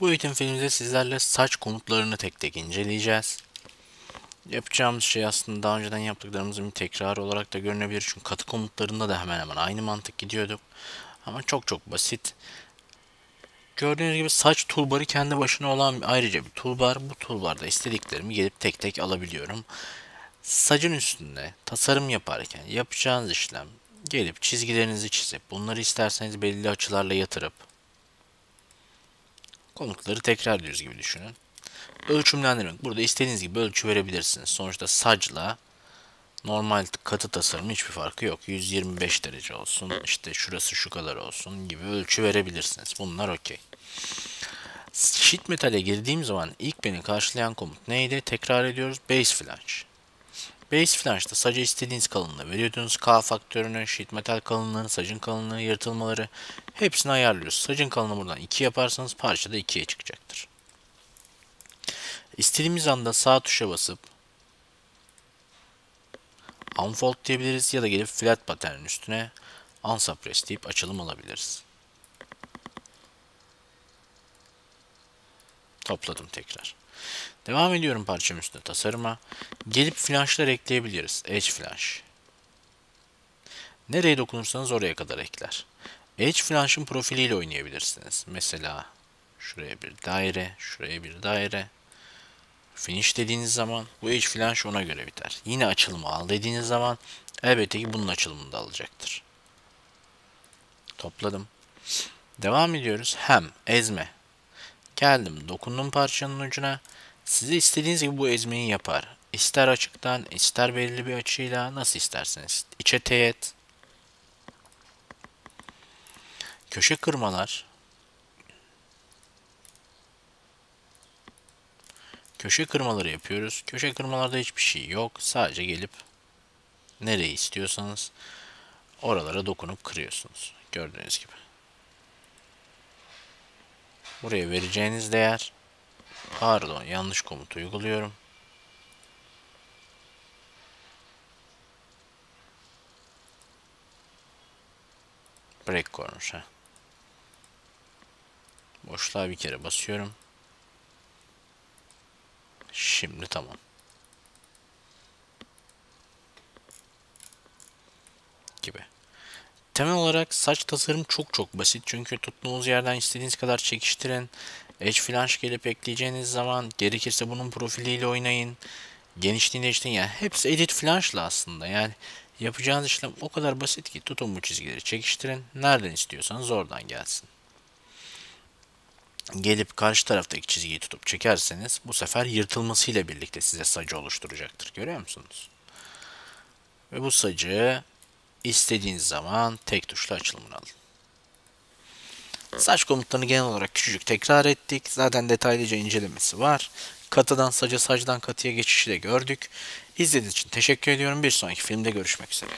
Bu eğitim filminde sizlerle saç komutlarını tek tek inceleyeceğiz. Yapacağımız şey aslında daha önceden yaptıklarımızın bir tekrarı olarak da görünebilir. Çünkü katı komutlarında da hemen hemen aynı mantık gidiyorduk. Ama çok çok basit. Gördüğünüz gibi saç toolbarı kendi başına olan ayrıca bir toolbar. Bu toolbarda istediklerimi gelip tek tek alabiliyorum. Sacın üstünde tasarım yaparken yapacağınız işlem gelip çizgilerinizi çizip bunları isterseniz belli açılarla yatırıp komutları tekrarlıyoruz gibi düşünün. Ölçümlendirmek. Burada istediğiniz gibi ölçü verebilirsiniz. Sonuçta sacla normal katı tasarımın hiçbir farkı yok. 125 derece olsun, işte şurası şu kadar olsun gibi ölçü verebilirsiniz. Bunlar okey. Sheet metale girdiğim zaman ilk beni karşılayan komut neydi? Tekrar ediyoruz. Base flange. Base flange'da saca istediğiniz kalınlığı veriyordunuz. K faktörünü, sheet metal kalınlığını, sacın kalınlığı, yırtılmaları hepsini ayarlıyoruz. Sacın kalınlığı buradan 2 yaparsanız parça da 2'ye çıkacaktır. İstediğimiz anda sağ tuşa basıp unfold diyebiliriz ya da gelip flat pattern'in üstüne unsuppress deyip açılım alabiliriz. Topladım tekrar. Devam ediyorum parçam üstünde tasarıma. Gelip flanşlar ekleyebiliriz. Edge flanş. Nereye dokunursanız oraya kadar ekler. Edge flanşın profiliyle oynayabilirsiniz. Mesela şuraya bir daire, şuraya bir daire. Finish dediğiniz zaman bu edge flanş ona göre biter. Yine açılımı al dediğiniz zaman elbette ki bunun açılımını da alacaktır. Topladım. Devam ediyoruz. Hem ezme. Geldim dokundum parçanın ucuna. Size istediğiniz gibi bu ezmeyi yapar. İster açıktan, ister belirli bir açıyla, nasıl isterseniz. İçe teğet. Köşe kırmalar. Köşe kırmaları yapıyoruz. Köşe kırmalarda hiçbir şey yok. Sadece gelip nereyi istiyorsanız oralara dokunup kırıyorsunuz. Gördüğünüz gibi. Buraya vereceğiniz değer Pardon yanlış komut uyguluyorum. Break corner ha. Boşluğa bir kere basıyorum. Şimdi tamam. Gibi. Temel olarak saç tasarım çok çok basit. Çünkü tuttuğunuz yerden istediğiniz kadar çekiştirin. Edge flange gelip ekleyeceğiniz zaman gerekirse bunun profiliyle oynayın. Genişliğini değiştirin. Yani hepsi edit flange'la aslında. Yani yapacağınız işlem o kadar basit ki tutun bu çizgileri çekiştirin. Nereden istiyorsanız oradan gelsin. Gelip karşı taraftaki çizgiyi tutup çekerseniz bu sefer yırtılmasıyla birlikte size sacı oluşturacaktır. Görüyor musunuz? Ve bu sacı istediğiniz zaman tek tuşla açılımını alın. Saç komutlarını genel olarak küçücük tekrar ettik. Zaten detaylıca incelemesi var. Katıdan saca sacdan katıya geçişi de gördük. İzlediğiniz için teşekkür ediyorum. Bir sonraki filmde görüşmek üzere.